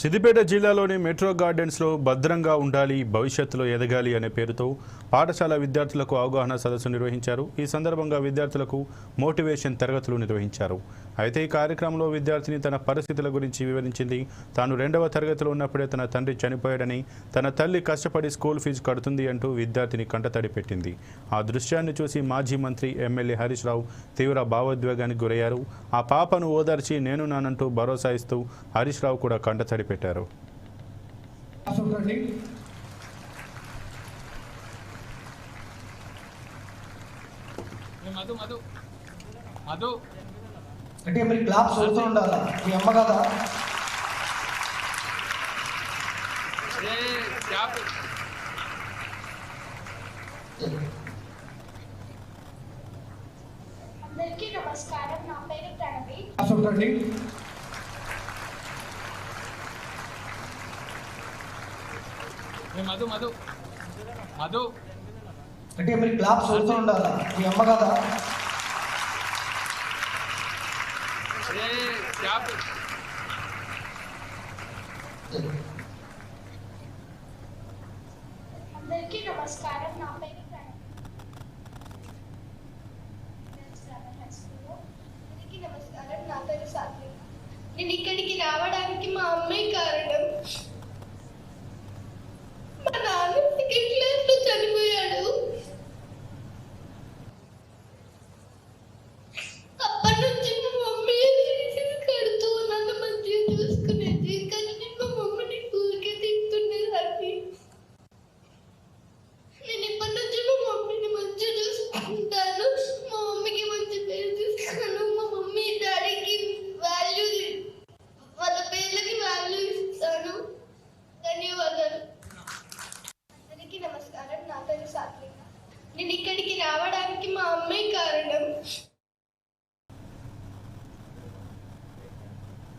సిద్దిపేట జిల్లాలోని మెట్రో గార్డెన్స్లో భద్రంగా ఉండాలి భవిష్యత్తులో ఎదగాలి అనే పేరుతో పాఠశాల విద్యార్థులకు అవగాహన సదస్సు నిర్వహించారు. ఈ సందర్భంగా విద్యార్థులకు మోటివేషన్ తరగతులు నిర్వహించారు. అయితే ఈ కార్యక్రమంలో విద్యార్థిని తన పరిస్థితుల గురించి వివరించింది. తాను రెండవ తరగతిలో ఉన్నప్పుడే తన తండ్రి చనిపోయాడని తన తల్లి కష్టపడి స్కూల్ ఫీజు కడుతుంది అంటూ విద్యార్థిని కంటతడి పెట్టింది. ఆ దృశ్యాన్ని చూసి మాజీ మంత్రి ఎమ్మెల్యే హరీష్ రావు తీవ్ర భావోద్వేగానికి గురయ్యారు. ఆ పాపను ఓదార్చి నేను నానంటూ భరోసా ఇస్తూ హరీష్ రావు కూడా కంటతడి పెట్టారు. మధు మధు మధు. అంటే మరి క్లాప్స్ అవుతూ ఉండాలా? మీ అమ్మ కదా? ఏ క్యాప్ అందరికీ నమస్కారం. నా పేరు ప్రణవి. చూడండి ఏ మధు మధు. మధు. అంటే మరి క్లాప్స్ అవుతూ ఉండాలా? మీ అమ్మ కదా? అందరికీ నమస్కారం నా పేరు ప్రణవి అందరికీ నమస్కారం నా పేరు సాత్విక నేను ఇక్కడికి రావడానికి మా అమ్మే కారణం నమస్కారం నా పేరు సాత్విక